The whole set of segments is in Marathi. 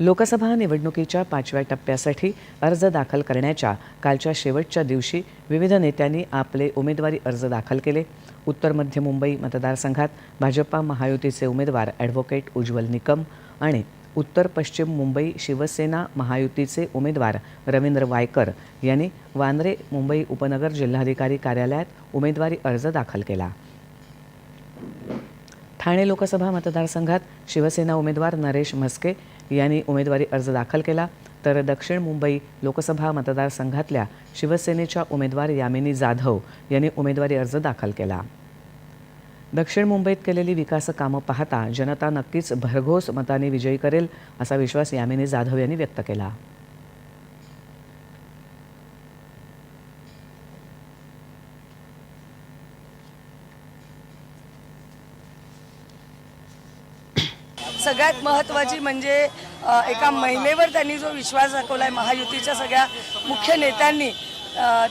लोकसभा निवडणुकीच्या पाचव्या टप्प्यासाठी अर्ज दाखल करण्याच्या कालच्या शेवटच्या दिवशी विविध नेत्यांनी आपले उमेदवारी अर्ज दाखल केले. उत्तर मध्य मुंबई मतदारसंघात भाजपा महायुतीचे उमेदवार ॲडव्होकेट उज्ज्वल निकम आणि उत्तर पश्चिम मुंबई शिवसेना महायुतीचे उमेदवार रवींद्र वायकर यांनी वांद्रे मुंबई उपनगर जिल्हाधिकारी कार्यालयात उमेदवारी अर्ज दाखल केला. ठाणे लोकसभा मतदारसंघात शिवसेना उमेदवार नरेश म्हस्के यांनी उमेदवारी अर्ज दाखल केला. तर दक्षिण मुंबई लोकसभा मतदारसंघातल्या शिवसेनेच्या उमेदवार यामिनी जाधव यांनी उमेदवारी अर्ज दाखल केला. दक्षिण मुंबईत केलेली विकास कामं पाहता जनता नक्कीच भरघोस मताने विजयी करेल असा विश्वास यामिनी जाधव यांनी व्यक्त केला. सगळ्यात महत्त्वाची म्हणजे एका महिलेवर त्यांनी जो विश्वास दाखवला आहे महायुतीच्या सगळ्या मुख्य नेत्यांनी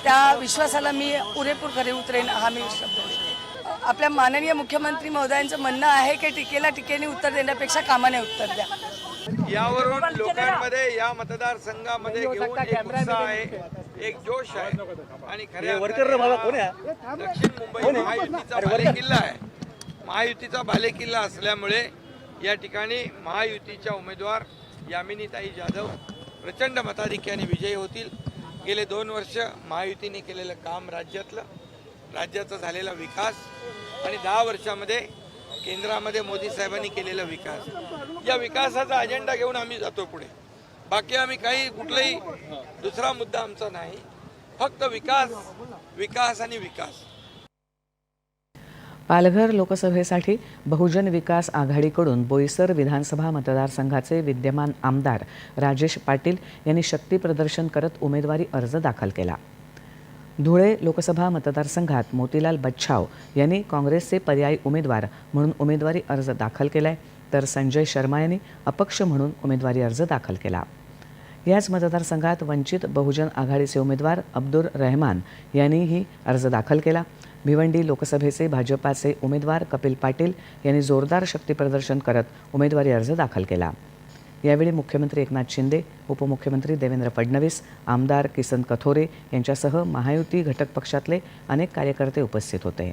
त्या विश्वासाला मी पुरेपूर खरे उतरेन हा मी शब्द देते. आपल्या माननीय मुख्यमंत्री महोदयांचं म्हणणं आहे की टीकेला टीकेने उत्तर देण्यापेक्षा कामाने उत्तर द्या. यावरून लोकांमध्ये या मतदारसंघामध्ये घेऊन एक उत्साह आहे एक जोश आहे. आणि खऱ्या दक्षिण मुंबई महायुतीचा बालेकिल्ला आहे. महायुतीचा बालेकिल्ला असल्यामुळे या ठिकाणी महायुतीच्या उमेदवार यामिनीताई जाधव प्रचंड मताधिक्याने विजयी होतील. गेले दोन वर्ष महायुतीने केलेलं काम राज्यातलं राज्याचा झालेला विकास आणि दहा वर्षामध्ये केंद्रामध्ये मोदी साहेबांनी केलेला विकास. या विकासाचा अजेंडा घेऊन आम्ही जातो पुढे. बाकी आम्ही काही कुठलाही दुसरा मुद्दा आमचा नाही. फक्त विकास विकास आणि विकास. पालघर लोकसभेसाठी बहुजन विकास आघाडीकडून बोईसर विधानसभा मतदारसंघाचे विद्यमान आमदार राजेश पाटील यांनी शक्ती प्रदर्शन करत उमेदवारी अर्ज दाखल केला. धुळे लोकसभा मतदारसंघात मोतीलाल बच्छाव यांनी काँग्रेसचे पर्यायी उमेदवार म्हणून उमेदवारी अर्ज दाखल केलाय तर संजय शर्मा यांनी अपक्ष म्हणून उमेदवारी अर्ज दाखल केला. याच मतदारसंघात वंचित बहुजन आघाडीचे उमेदवार अब्दुल रहमान यांनीही अर्ज दाखल केला. भिवंडी लोकसभेचे भाजपाचे उमेदवार कपिल पाटील यांनी जोरदार शक्तीप्रदर्शन करत उमेदवारी अर्ज दाखल केला. यावेळी मुख्यमंत्री एकनाथ शिंदे उपमुख्यमंत्री देवेंद्र फडणवीस आमदार किसन कथोरे यांच्यासह महायुती घटक पक्षातले अनेक कार्यकर्ते उपस्थित होते.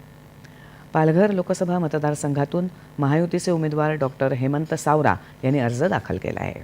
पालघर लोकसभा मतदारसंघातून महायुतीचे उमेदवार डॉक्टर हेमंत सावरा यांनी अर्ज दाखल केला आहे.